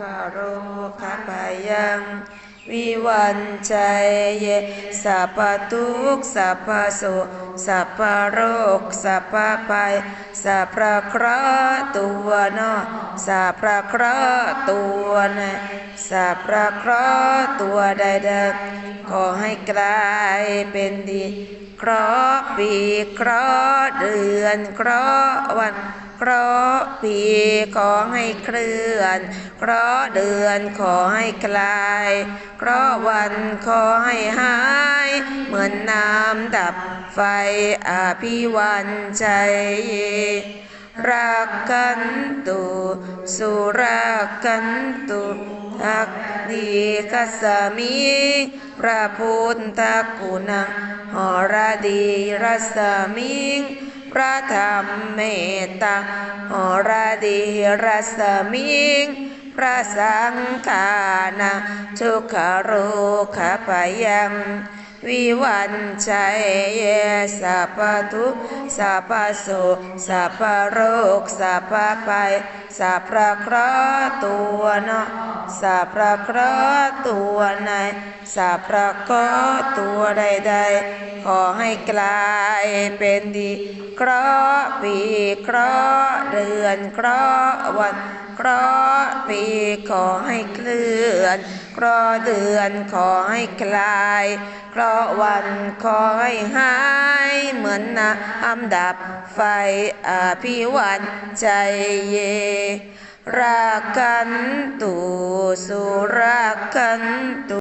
คาโรคาปายังวิวันใจเยสัพพทุกสัพพโสสัพพโรคสัพพภัยสัพพะเคราะห์ตัวนอสัพพะเคราะห์ตัวในสัพพะเคราะห์ตัวใดๆขอให้กลายเป็นดี เคราะห์ปีเคราะห์เดือนเคราะห์วัน เคราะห์ปีขอให้เคลื่อน เคราะห์เดือนขอให้คลาย เคราะห์วันขอให้หาย เหมือนน้ำดับไฟอภิวันใจเยรักกันตุสุรักกันตุอักดีกัสสมิงพระพุทธคุณังหรดีรัสมิง ระธรรมเมตตาหรดีรัสมิงพระสังฆานาทุกขโรคปยัง วิวันชัยเยสัพพทุสัพพสุสัพพโรคสัพพภัยสัพพะเคราะห์ตัวนอกสัพพะเคราะห์ตัวในสัพพะเคราะห์ตัวใดๆขอให้กลายเป็นดีเคราะห์ปีเคราะห์ เดือนเคราะห์วันเคราะห์ปีขอให้เคลื่อนเคราะห์เดือนขอให้คลายเคราะห์วันขอให้หายเหมือนน้ำดับไฟอภิวันใจเยรักกันตุสุรักกันตุ